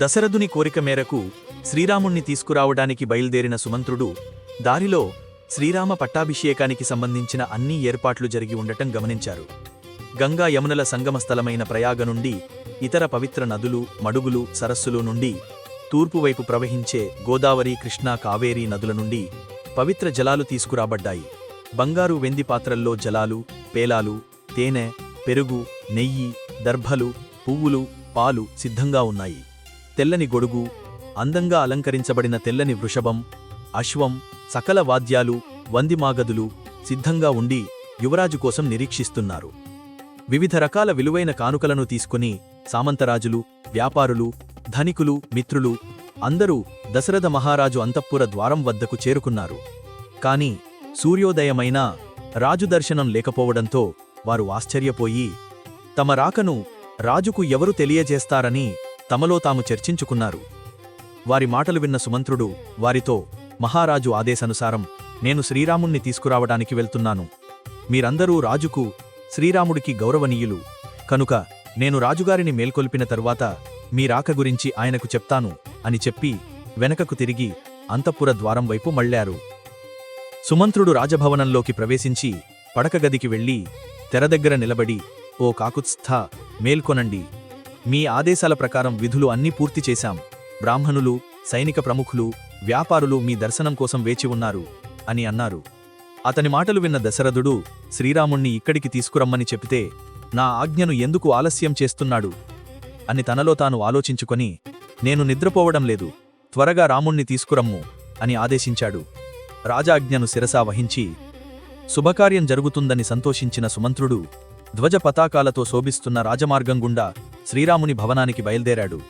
దశరథుని కోరిక మేరకు శ్రీరాముణ్ణి తీసుకురావడానికి బయలుదేరిన సుమంత్రుడు దారిలో శ్రీరామ పట్టాభిషేకానికి సంబంధించిన అన్ని ఏర్పాట్లు జరిగి ఉండటం గమనించారు. గంగా యమునల సంగమస్థలమైన ప్రయాగ నుండి ఇతర పవిత్ర నదులు మడుగులు సరస్సులు నుండి తూర్పువైపు ప్రవహించే గోదావరి కృష్ణా కావేరీ నదుల నుండి పవిత్ర జలాలు తీసుకురాబడ్డాయి. బంగారు వెండి పాత్రల్లో జలాలు పేలాలు తేనె పెరుగు నెయ్యి దర్భలు పువ్వులు పాలు సిద్ధంగా ఉన్నాయి. తెల్లని గొడుగు అందంగా అలంకరించబడిన తెల్లని వృషభం అశ్వం సకల వాద్యాలు వందిమాగదులు సిద్ధంగా ఉండి యువరాజు కోసం నిరీక్షిస్తున్నారు. వివిధ రకాల విలువైన కానుకలను తీసుకుని సామంతరాజులు వ్యాపారులు ధనికులు మిత్రులు అందరూ దశరథ మహారాజు అంతఃపుర ద్వారం వద్దకు చేరుకున్నారు. కాని సూర్యోదయమైనా రాజు దర్శనం లేకపోవడంతో వారు ఆశ్చర్యపోయి తమ రాకను రాజుకు ఎవరు తెలియజేస్తారని తమలో తాము చర్చించుకున్నారు. వారి మాటలు విన్న సుమంత్రుడు వారితో మహారాజు ఆదేశానుసారం నేను శ్రీరాముణ్ణి తీసుకురావడానికి వెళ్తున్నాను. మీరందరూ రాజుకు శ్రీరాముడికి గౌరవనీయులు. కనుక నేను రాజుగారిని మేల్కొల్పిన తరువాత మీ రాక గురించి ఆయనకు చెప్తాను అని చెప్పి వెనకకు తిరిగి అంతఃపుర ద్వారం వైపు మళ్ళారు. సుమంత్రుడు రాజభవనంలోకి ప్రవేశించి పడకగదికి వెళ్ళి తెరదగ్గర నిలబడి ఓ కాకుత్స్థ మేల్కొనండి. మీ ఆదేశాల ప్రకారం విధులు అన్నీ పూర్తి చేశాం. బ్రాహ్మణులు సైనిక ప్రముఖులు వ్యాపారులు మీ దర్శనం కోసం వేచి ఉన్నారు అని అన్నారు. అతని మాటలు విన్న దశరథుడు శ్రీరాముణ్ణి ఇక్కడికి తీసుకురమ్మని చెబితే నా ఆజ్ఞను ఎందుకు ఆలస్యం చేస్తున్నాడు? అని తనలో తాను ఆలోచించుకొని నేను నిద్రపోవడం లేదు త్వరగా రాముణ్ణి తీసుకురమ్ము అని ఆదేశించాడు. రాజాజ్ఞను శిరసా వహించి శుభకార్యం జరుగుతుందని సంతోషించిన సుమంత్రుడు ధ్వజ పతాకాలతో శోభిస్తున్న రాజమార్గం గుండా శ్రీరాముని భవనానికి బయల్దేరాడు.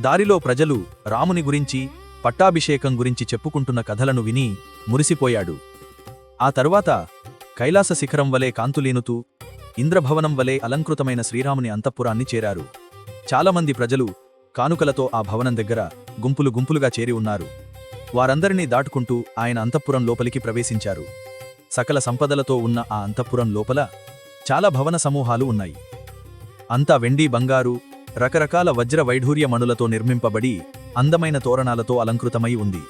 దారిలో ప్రజలు రాముని గురించి పట్టాభిషేకం గురించి చెప్పుకుంటున్న కథలను విని మురిసిపోయాడు. ఆ తరువాత కైలాస శిఖరం వలె కాంతులీనుతూ ఇంద్రభవనం వలె అలంకృతమైన శ్రీరాముని అంతఃపురాన్ని చేరారు. చాలామంది ప్రజలు కానుకలతో ఆ భవనం దగ్గర గుంపులు గుంపులుగా చేరి ఉన్నారు. వారందరినీ దాటుకుంటూ ఆయన అంతఃపురం లోపలికి ప్రవేశించారు. సకల సంపదలతో ఉన్న ఆ అంతఃపురం లోపల చాలా భవన సమూహాలు ఉన్నాయి. అంతా వెండి బంగారు రకరకాల వజ్ర వైఢూర్యమణులతో నిర్మింపబడి అందమైన తోరణాలతో అలంకృతమై ఉంది.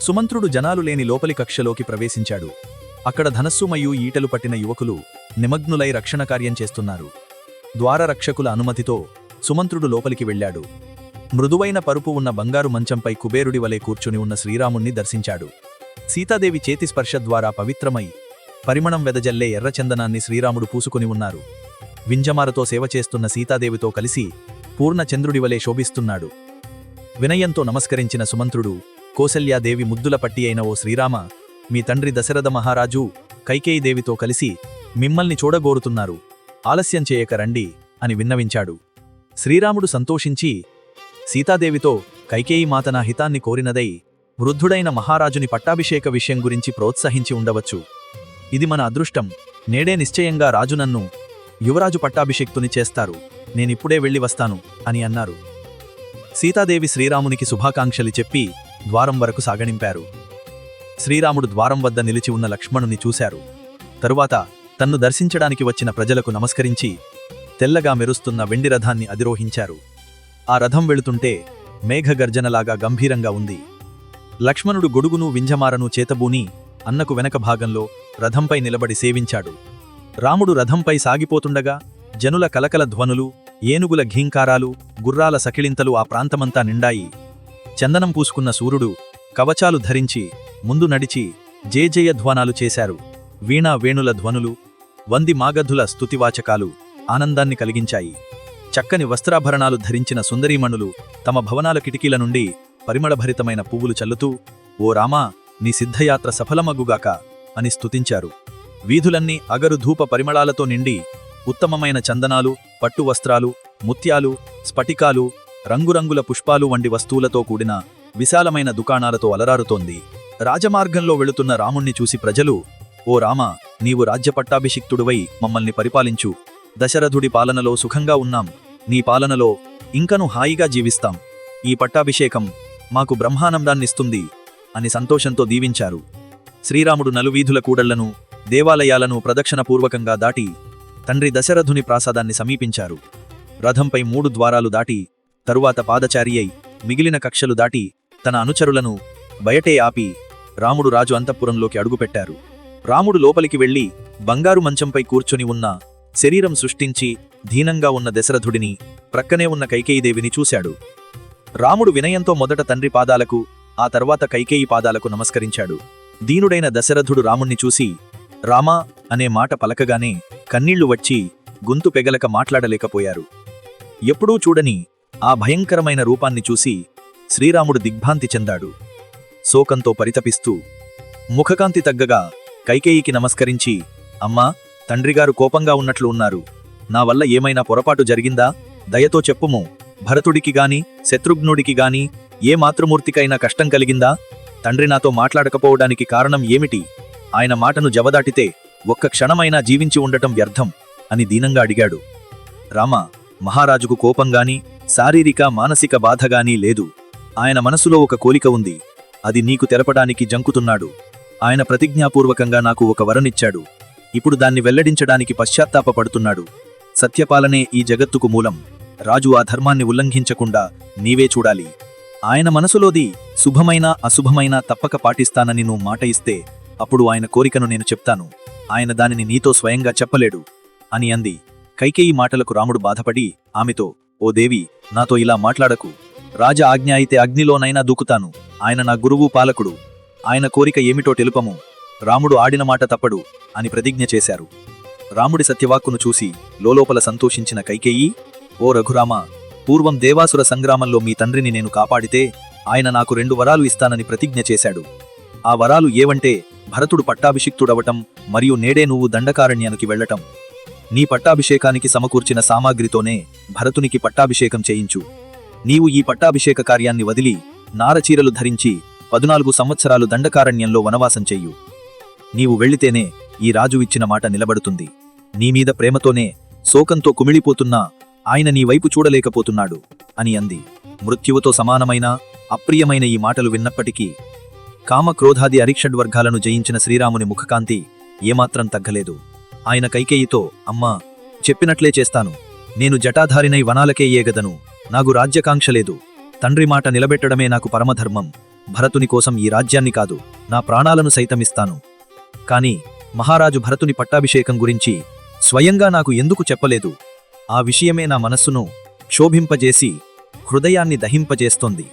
సుమంత్రుడు జనాలు లేని లోపలి కక్షలోకి ప్రవేశించాడు. అక్కడ ధనస్సుమయు ఈటలు పట్టిన యువకులు నిమగ్నులై రక్షణ కార్యం చేస్తున్నారు. ద్వారరక్షకుల అనుమతితో సుమంత్రుడు లోపలికి వెళ్ళాడు. మృదువైన పరుపు ఉన్న బంగారు మంచంపై కుబేరుడి వలె కూర్చుని ఉన్న శ్రీరాముణ్ణి దర్శించాడు. సీతాదేవి చేతి స్పర్శ ద్వారా పవిత్రమై పరిమణం వెదజల్లే ఎర్రచందనాన్ని శ్రీరాముడు పూసుకుని ఉన్నారు. వింజమారతో సేవ చేస్తున్న సీతాదేవితో కలిసి పూర్ణ శోభిస్తున్నాడు. వినయంతో నమస్కరించిన సుమంత్రుడు కోసల్యాదేవి ముద్దుల పట్టి అయిన ఓ శ్రీరామ మీ తండ్రి దశరథ మహారాజు కైకేయిదేవితో కలిసి మిమ్మల్ని చూడగోరుతున్నారు. ఆలస్యం చేయక రండి అని విన్నవించాడు. శ్రీరాముడు సంతోషించి సీతాదేవితో కైకేయి మాత నా హితాన్ని కోరినదై వృద్ధుడైన మహారాజుని పట్టాభిషేక విషయం గురించి ప్రోత్సహించి ఉండవచ్చు. ఇది మన అదృష్టం. నేడే నిశ్చయంగా రాజు నన్ను యువరాజు పట్టాభిషేక్తుని చేస్తారు. నేనిప్పుడే వెళ్ళి వస్తాను అని అన్నారు. సీతాదేవి శ్రీరామునికి శుభాకాంక్షలు చెప్పి ద్వారం వరకు సాగనింపారు. శ్రీరాముడు ద్వారం వద్ద నిలిచి ఉన్న లక్ష్మణుని చూశారు. తరువాత తన్ను దర్శించడానికి వచ్చిన ప్రజలకు నమస్కరించి తెల్లగా మెరుస్తున్న వెండి రథాన్ని అధిరోహించారు. ఆ రథం వెళుతుంటే మేఘగర్జనలాగా గంభీరంగా ఉంది. లక్ష్మణుడు గొడుగును వింజమారను చేతబూని అన్నకు వెనక భాగంలో రథంపై నిలబడి సేవించాడు. రాముడు రథంపై సాగిపోతుండగా జనుల కలకల ధ్వనులు ఏనుగుల ఘీంకారాలు గుర్రాల సకిళింతలు ఆ ప్రాంతమంతా నిండాయి. చందనం పూసుకున్న సూర్యుడు కవచాలు ధరించి ముందు నడిచి జేజయ ధ్వానాలు చేశారు. వీణా వేణుల ధ్వనులు వంది మాగధుల స్తుతివాచకాలు ఆనందాన్ని కలిగించాయి. చక్కని వస్త్రాభరణాలు ధరించిన సుందరీమణులు తమ భవనాల కిటికీల నుండి పరిమళభరితమైన పువ్వులు చల్లుతూ ఓ రామా నీ సిద్ధయాత్ర సఫలమగుగాక అని స్తుతించారు. వీధులన్నీ అగరు ధూప పరిమళాలతో నిండి ఉత్తమమైన చందనాలు పట్టు వస్త్రాలు ముత్యాలు స్ఫటికాలు రంగురంగుల పుష్పాలు వంటి వస్తువులతో కూడిన విశాలమైన దుకాణాలతో అలరారుతోంది. రాజమార్గంలో వెళుతున్న రాముణ్ణి చూసి ప్రజలు ఓ రామ నీవు రాజ్యపట్టాభిషిక్తుడువై మమ్మల్ని పరిపాలించు. దశరథుడి పాలనలో సుఖంగా ఉన్నాం. నీ పాలనలో ఇంకను హాయిగా జీవిస్తాం. ఈ పట్టాభిషేకం మాకు బ్రహ్మానందాన్నిస్తుంది అని సంతోషంతో దీవించారు. శ్రీరాముడు నలువీధుల కూడళ్ళను దేవాలయాలను ప్రదక్షిణపూర్వకంగా దాటి తండ్రి దశరథుని ప్రాసాదాన్ని సమీపించారు. రథంపై మూడు ద్వారాలు దాటి తరువాత పాదచారి అయి మిగిలిన కక్షలు దాటి తన అనుచరులను బయటే ఆపి రాముడు రాజు అంతఃపురంలోకి అడుగుపెట్టారు. రాముడు లోపలికి వెళ్ళి బంగారు మంచంపై కూర్చొని ఉన్న శరీరం సృష్టించి ధీనంగా ఉన్న దశరథుడిని ప్రక్కనే ఉన్న కైకేయీదేవిని చూశాడు. రాముడు వినయంతో మొదట తండ్రి పాదాలకు ఆ తర్వాత కైకేయి పాదాలకు నమస్కరించాడు. దీనుడైన దశరథుడు రాముణ్ణి చూసి రామా అనే మాట పలకగానే కన్నీళ్ళు వచ్చి గొంతు పెగలక మాట్లాడలేకపోయారు. ఎప్పుడూ చూడని ఆ భయంకరమైన రూపాన్ని చూసి శ్రీరాముడు దిగ్భాంతి చెందాడు. శోకంతో పరితపిస్తూ ముఖకాంతి తగ్గగా కైకేయికి నమస్కరించి అమ్మా తండ్రిగారు కోపంగా ఉన్నట్లు ఉన్నారు. నా వల్ల ఏమైనా పొరపాటు జరిగిందా? దయతో చెప్పుము. భరతుడికి గాని శత్రుఘ్నుడికి గాని ఏ మాతృమూర్తికైనా కష్టం కలిగిందా? తండ్రి నాతో మాట్లాడకపోవడానికి కారణం ఏమిటి? ఆయన మాటను జవదాటితే ఒక్క క్షణమైనా జీవించి ఉండటం వ్యర్థం అని దీనంగా అడిగాడు. రామ మహారాజుకు కోపంగాని శారీరక మానసిక బాధగాని లేదు. ఆయన మనసులో ఒక కోలిక ఉంది. అది నీకు తెలపడానికి జంకుతున్నాడు. ఆయన ప్రతిజ్ఞాపూర్వకంగా నాకు ఒక వరనిచ్చాడు. ఇప్పుడు దాన్ని వెల్లడించడానికి పశ్చాత్తాపడుతున్నాడు సత్యపాలనే ఈ జగత్తుకు మూలం. రాజు ఆ ధర్మాన్ని ఉల్లంఘించకుండా నీవే చూడాలి. ఆయన మనసులోది శుభమైన అశుభమైన తప్పక పాటిస్తానని నువ్వు మాట ఇస్తే అప్పుడు ఆయన కోరికను నేను చెప్తాను. ఆయన దానిని నీతో స్వయంగా చెప్పలేడు అని అంది. కైకేయి మాటలకు రాముడు బాధపడి ఆమెతో ఓ దేవి నాతో ఇలా మాట్లాడకు. రాజ ఆజ్ఞ అయితే అగ్నిలోనైనా దూకుతాను. ఆయన నా గురువు పాలకుడు. ఆయన కోరిక ఏమిటో తెలుపము. రాముడు ఆడిన మాట తప్పడు అని ప్రతిజ్ఞ చేశారు. రాముడి సత్యవాక్కును చూసి లోలోపల సంతోషించిన కైకేయి ఓ రఘురామ పూర్వం దేవాసుర సంగ్రామంలో మీ తండ్రిని నేను కాపాడితే ఆయన నాకు రెండు వరాలు ఇస్తానని ప్రతిజ్ఞ చేశాడు. ఆ వరాలు ఏవంటే భరతుడు పట్టాభిషిక్తుడవటం మరియు నేడే నువ్వు దండకారణ్యానికి వెళ్ళటం. నీ పట్టాభిషేకానికి సమకూర్చిన సామాగ్రితోనే భరతునికి పట్టాభిషేకం చేయించు. నీవు ఈ పట్టాభిషేక కార్యాన్ని వదిలి నారచీరలు ధరించి పదునాలుగు సంవత్సరాలు దండకారణ్యంలో వనవాసం చెయ్యు. నీవు వెళ్ళితేనే ఈ రాజు ఇచ్చిన మాట నిలబడుతుంది. నీమీద ప్రేమతోనే శోకంతో కుమిళిపోతున్నా ఆయన నీ వైపు చూడలేకపోతున్నాడు అని అంది. మృత్యువుతో సమానమైన అప్రియమైన ఈ మాటలు విన్నప్పటికీ కామ క్రోధాది అరిక్షడ్వర్గాలను జయించిన శ్రీరాముని ముఖకాంతి ఏమాత్రం తగ్గలేదు. ఆయన కైకేయితో అమ్మా చెప్పినట్లే చేస్తాను. నేను జటాధారినై వనాలకే ఏగదను నాకు రాజ్యకాంక్ష లేదు. తండ్రి మాట నిలబెట్టడమే నాకు పరమధర్మం. భరతుని కోసం ఈ రాజ్యాన్ని కాదు నా ప్రాణాలను సైతమిస్తాను. కాని మహారాజు భరతుని పట్టాభిషేకం గురించి స్వయంగా నాకు ఎందుకు చెప్పలేదు? ఆ విషయమే నా మనస్సును క్షోభింపజేసి హృదయాన్ని దహింపజేస్తోంది.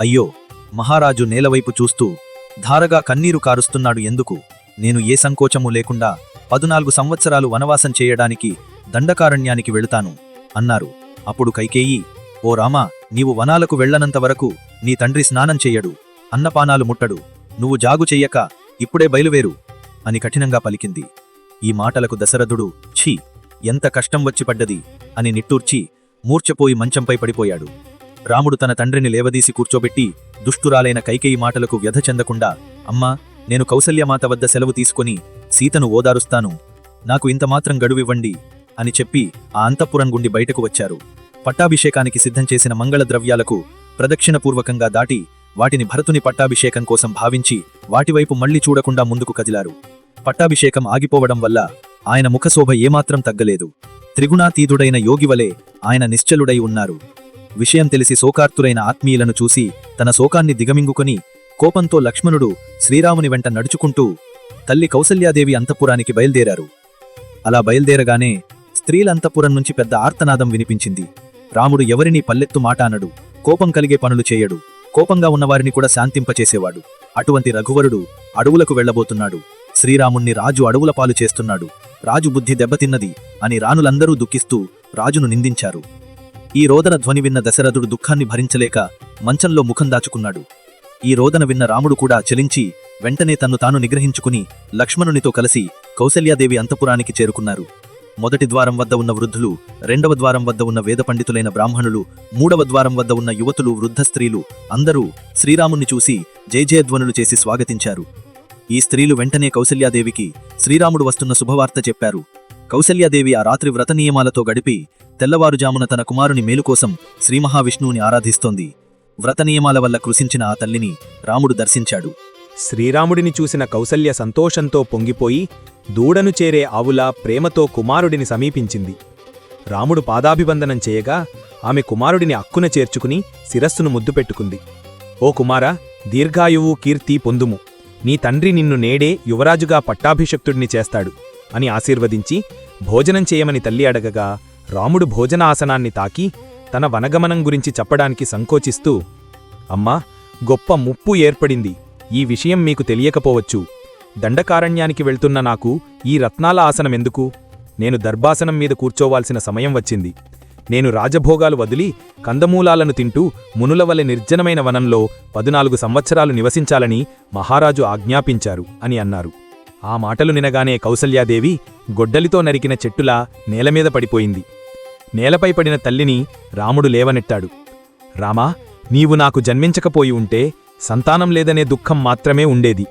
అయ్యో మహారాజు నేలవైపు చూస్తూ ధారగా కన్నీరు కారుస్తున్నాడు ఎందుకు? నేను ఏ సంకోచము లేకుండా పదునాలుగు సంవత్సరాలు వనవాసం చేయడానికి దండకారణ్యానికి వెళుతాను అన్నారు. అప్పుడు కైకేయి ఓ రామా నీవు వనాలకు వెళ్ళనంతవరకు నీ తండ్రి స్నానం చెయ్యడు అన్నపానాలు ముట్టడు నువ్వు జాగు చెయ్యక ఇప్పుడే బయలువేరు అని కఠినంగా పలికింది. ఈ మాటలకు దశరథుడు ఛీ ఎంత కష్టం వచ్చిపడ్డది అని నిట్టూర్చి మూర్ఛపోయి మంచంపై పడిపోయాడు. రాముడు తన తండ్రిని లేవదీసి కూర్చోబెట్టి దుష్టురాలైన కైకేయి మాటలకు వ్యధ చెందకుండా అమ్మా నేను కౌసల్యమాత వద్ద సెలవు తీసుకుని సీతను ఓదారుస్తాను. నాకు ఇంతమాత్రం గడువివ్వండి అని చెప్పి ఆ అంతఃపురం గుండి బయటకు వచ్చారు. పట్టాభిషేకానికి సిద్ధం చేసిన మంగళ ద్రవ్యాలకు ప్రదక్షిణపూర్వకంగా దాటి వాటిని భరతుని పట్టాభిషేకం కోసం భావించి వాటివైపు మళ్ళీ చూడకుండా ముందుకు కదిలారు. పట్టాభిషేకం ఆగిపోవడం వల్ల ఆయన ముఖశోభ ఏమాత్రం తగ్గలేదు. త్రిగుణాతీతుడైన యోగివలే ఆయన నిశ్చలుడై ఉన్నారు. విషయం తెలిసి శోకార్తురైన ఆత్మీయులను చూసి తన శోకాన్ని దిగమింగుకొని కోపంతో లక్ష్మణుడు శ్రీరాముని వెంట నడుచుకుంటూ తల్లి కౌసల్యాదేవి అంతఃపురానికి బయల్దేరారు. అలా బయల్దేరగానే స్త్రీలంతపురం నుంచి పెద్ద ఆర్తనాదం వినిపించింది. రాముడు ఎవరినీ పల్లెత్తు మాట అనడు. కోపం కలిగే పనులు చేయడు. కోపంగా ఉన్నవారిని కూడా శాంతింపచేసేవాడు. అటువంటి రఘువరుడు అడవులకు వెళ్ళబోతున్నాడు శ్రీరాముణ్ణి రాజు అడవుల పాలు చేస్తున్నాడు. రాజు బుద్ధి దెబ్బతిన్నది అని రాణులందరూ దుఃఖిస్తూ రాజును నిందించారు. ఈ రోదన ధ్వని విన్న దశరథుడు దుఃఖాన్ని భరించలేక మంచంలో ముఖం దాచుకున్నాడు. ఈ రోదన విన్న రాముడు కూడా చలించి వెంటనే తన్ను తాను నిగ్రహించుకుని లక్ష్మణునితో కలిసి కౌసల్యాదేవి అంతపురానికి చేరుకున్నారు. మొదటి ద్వారం వద్ద ఉన్న వృద్ధులు రెండవ ద్వారం వద్ద ఉన్న వేద పండితులైన బ్రాహ్మణులు మూడవ ద్వారం వద్ద ఉన్న యువతులు వృద్ధ స్త్రీలు అందరూ శ్రీరాముణ్ణి చూసి జయజయధ్వనులు చేసి స్వాగతించారు. ఈ స్త్రీలు వెంటనే కౌసల్యాదేవికి శ్రీరాముడు వస్తున్న శుభవార్త చెప్పారు. కౌసల్యాదేవి ఆ రాత్రి వ్రత నియమాలతో గడిపి తెల్లవారుజామున తన కుమారుని మేలుకోసం శ్రీమహావిష్ణువుని ఆరాధిస్తోంది. వ్రత నియమాల వల్ల కృషించిన ఆ తల్లిని రాముడు దర్శించాడు. శ్రీరాముడిని చూసిన కౌసల్య సంతోషంతో పొంగిపోయి దూడను చేరే ఆవులా ప్రేమతో కుమారుడిని సమీపించింది. రాముడు పాదాభివందనం చేయగా ఆమె కుమారుడిని అక్కున చేర్చుకుని శిరస్సును ముద్దు పెట్టుకుంది. ఓ కుమారా దీర్ఘాయువు కీర్తి పొందుము. నీ తండ్రి నిన్ను నేడే యువరాజుగా పట్టాభిషక్తుడిని చేస్తాడు అని ఆశీర్వదించి భోజనం చేయమని తల్లి అడగగా రాముడు భోజనాసనాన్ని తాకి తన వనగమనం గురించి చెప్పడానికి సంకోచిస్తూ అమ్మా గొప్ప ముప్పు ఏర్పడింది. ఈ విషయం మీకు తెలియకపోవచ్చు. దండకారణ్యానికి వెళ్తున్న నాకు ఈ రత్నాల ఆసనమెందుకు నేను దర్భాసనం మీద కూర్చోవాల్సిన సమయం వచ్చింది. నేను రాజభోగాలు వదిలి కందమూలాలను తింటూ మునులవలె నిర్జనమైన వనంలో పదునాలుగు సంవత్సరాలు నివసించాలని మహారాజు ఆజ్ఞాపించారు అని అన్నారు. ఆ మాటలు నినగానే కౌసల్యాదేవి గొడ్డలితో నరికిన చెట్టులా నేలమీద పడిపోయింది. నేలపై పడిన తల్లిని రాముడు లేవనెట్టాడు రామా నీవు నాకు జన్మించకపోయి ఉంటే సంతానం లేదనే దుఃఖం మాత్రమే ఉండేది.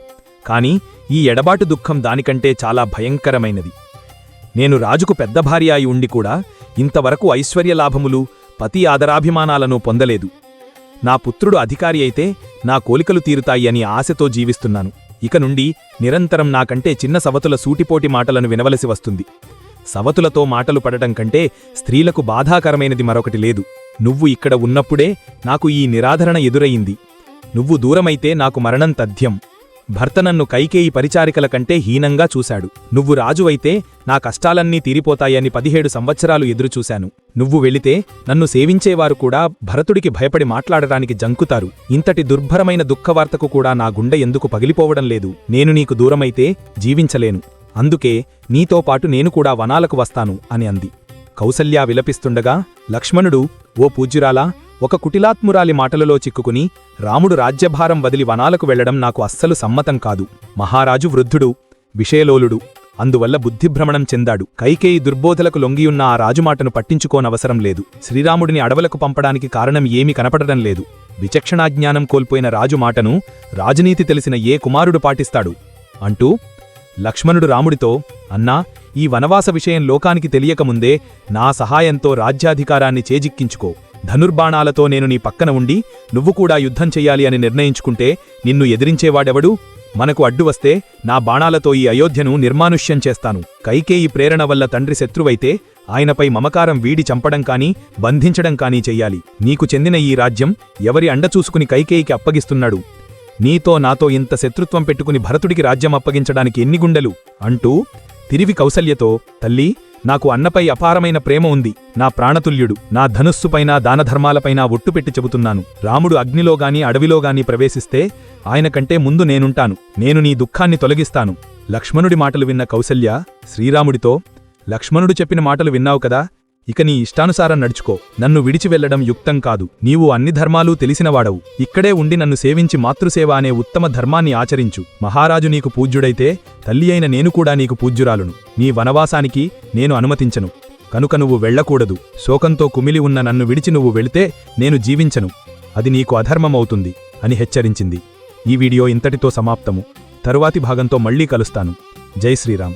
కాని ఈ ఎడబాటు దుఃఖం దానికంటే చాలా భయంకరమైనది. నేను రాజుకు పెద్ద భార్య అయి ఉండి కూడా ఇంతవరకు ఐశ్వర్యలాభములు పతి ఆదరాభిమానాలను పొందలేదు. నా పుత్రుడు అధికారి అయితే నా కోలికలు తీరుతాయి అని ఆశతో జీవిస్తున్నాను. ఇక నుండి నిరంతరం నాకంటే చిన్న సవతుల సూటిపోటి మాటలను వినవలసి వస్తుంది. సవతులతో మాటలు పడటం కంటే స్త్రీలకు బాధాకరమైనది మరొకటి లేదు. నువ్వు ఇక్కడ ఉన్నప్పుడే నాకు ఈ నిరాధరణ ఎదురయింది. నువ్వు దూరమైతే నాకు మరణం తథ్యం. భర్త నన్ను కైకేయి పరిచారికల కంటే హీనంగా చూశాడు. నువ్వు రాజువైతే నా కష్టాలన్నీ తీరిపోతాయని పదిహేడు సంవత్సరాలు ఎదురుచూశాను. నువ్వు వెళితే నన్ను సేవించేవారు కూడా భరతుడికి భయపడి మాట్లాడటానికి జంకుతారు. ఇంతటి దుర్భరమైన దుఃఖవార్తకు కూడా నా గుండె ఎందుకు పగిలిపోవడం లేదు. నేను నీకు దూరమైతే జీవించలేను. అందుకే నీతో పాటు నేను కూడా వనాలకు వస్తాను అని అంది. కౌసల్యా విలపిస్తుండగా లక్ష్మణుడు ఓ పూజ్యురాలా ఒక కుటిలాత్మురాలి మాటలలో చిక్కుకుని రాముడు రాజ్యభారం వదిలి వనాలకు వెళ్ళడం నాకు అస్సలు సమ్మతం కాదు. మహారాజు వృద్ధుడు విషయలోలుడు. అందువల్ల బుద్ధిభ్రమణం చెందాడు. కైకేయి దుర్బోధలకు లొంగియున్న ఆ రాజుమాటను పట్టించుకోనవసరం లేదు. శ్రీరాముడిని అడవులకు పంపడానికి కారణం ఏమీ కనపడడం లేదు. విచక్షణాజ్ఞానం కోల్పోయిన రాజు మాటను రాజనీతి తెలిసిన ఏ కుమారుడు పాటిస్తాడు? అంటూ లక్ష్మణుడు రాముడితో అన్నా ఈ వనవాస విషయం లోకానికి తెలియకముందే నా సహాయంతో రాజ్యాధికారాన్ని చేజిక్కించుకో. ధనుర్బాణాలతో నేను నీ పక్కన ఉండి నువ్వు కూడా యుద్ధం చెయ్యాలి అని నిర్ణయించుకుంటే నిన్ను ఎదిరించేవాడెవడు? మనకు అడ్డువస్తే నా బాణాలతో ఈ అయోధ్యను నిర్మానుష్యం చేస్తాను. కైకేయి ప్రేరణ వల్ల తండ్రి శత్రువైతే ఆయనపై మమకారం వీడి చంపడం కానీ బంధించడం కానీ చెయ్యాలి. నీకు చెందిన ఈ రాజ్యం ఎవరి అండ చూసుకుని కైకేయికి అప్పగిస్తున్నాడు? నీతో నాతో ఇంత శత్రుత్వం పెట్టుకుని భరతుడికి రాజ్యం అప్పగించడానికి ఎన్ని గుండెలు? అంటూ తిరివి కౌసల్యతో తల్లి నాకు అన్నపై అపారమైన ప్రేమ ఉంది. నా ప్రాణతుల్యుడు నా ధనుస్సుపైన దానధర్మాలపైన ఒట్టుపెట్టి చెబుతున్నాను. రాముడు అగ్నిలోగాని అడవిలోగాని ప్రవేశిస్తే ఆయన కంటే ముందు నేనుంటాను. నేను నీ దుఃఖాన్ని తొలగిస్తాను. లక్ష్మణుడి మాటలు విన్న కౌసల్య శ్రీరాముడితో లక్ష్మణుడు చెప్పిన మాటలు విన్నావు కదా? ఇక నీ ఇష్టానుసారం నడుచుకో. నన్ను విడిచి వెళ్ళడం యుక్తం కాదు. నీవు అన్ని ధర్మాలు తెలిసినవాడవు. ఇక్కడే ఉండి నన్ను సేవించి మాతృసేవ అనే ఉత్తమ ధర్మాన్ని ఆచరించు. మహారాజు నీకు పూజ్యుడైతే తల్లి అయిన నేను కూడా నీకు పూజ్యురాలును. నీ వనవాసానికి నేను అనుమతించను. కనుక నువ్వు వెళ్ళకూడదు శోకంతో కుమిలి ఉన్న నన్ను విడిచి నువ్వు వెళితే నేను జీవించను. అది నీకు అధర్మమవుతుంది అని హెచ్చరించింది. ఈ వీడియో ఇంతటితో సమాప్తము. తరువాతి భాగంతో మళ్ళీ కలుస్తాను. జై శ్రీరామ్.